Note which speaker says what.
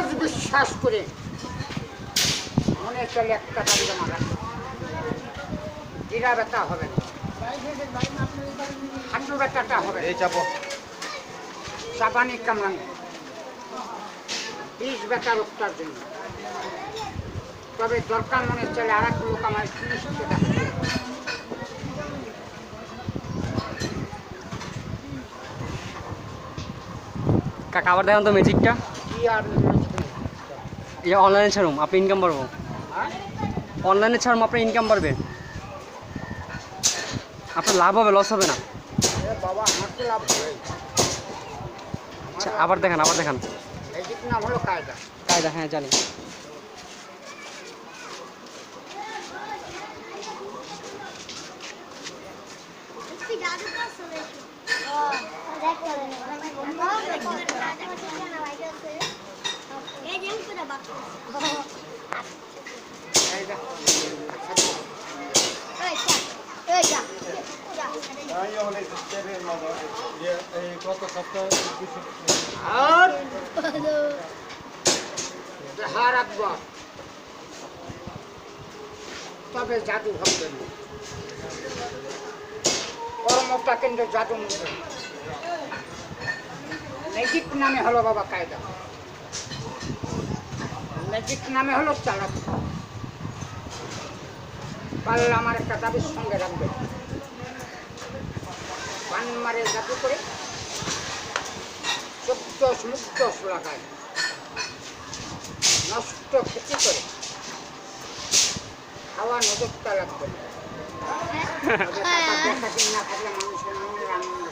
Speaker 1: সহজ বিশ্বাস করে মনে চলে একটা জিরা ব্যথা হবে না। হাঁটু ব্যথাটা হবে চাপানি কামড়ানো। বিষ ব্যথা রোগটার জন্য। তবে দরকার মনে চলে আর এক লোক আমার তিরিশ টাকা
Speaker 2: কাকা আবার দেখান তো ম্যাজিকটা
Speaker 1: কি আর
Speaker 2: অনলাইনে ছাড়ুম আপনি ইনকাম পারব
Speaker 1: হ্যাঁ?
Speaker 2: অনলাইনে ছাড়ুম আপনার ইনকাম পারবে আপনার লাভ হবে লস হবে না আচ্ছা আবার দেখান আবার দেখান
Speaker 1: কায়দা
Speaker 2: হ্যাঁ জানি
Speaker 3: কত সপ্তাহ
Speaker 1: হার আকবর তবে জাদু হবে। কর্মটা কেন্দ্র জাদু ম্যাজিক নামে হলো বাবা কায়দা ম্যাজিক নামে হলো চালাক। পারলে আমার একটা দাবির সঙ্গে রাখবে। পান মারে জাদু করে চোদ্দশ মুক্তশ লাগায়। নষ্ট ক্ষতি করে। খাওয়া নজরটা লাগবে। না। তবে টাকা দেখাশি না থাকলে মানুষের মনের আনন্দ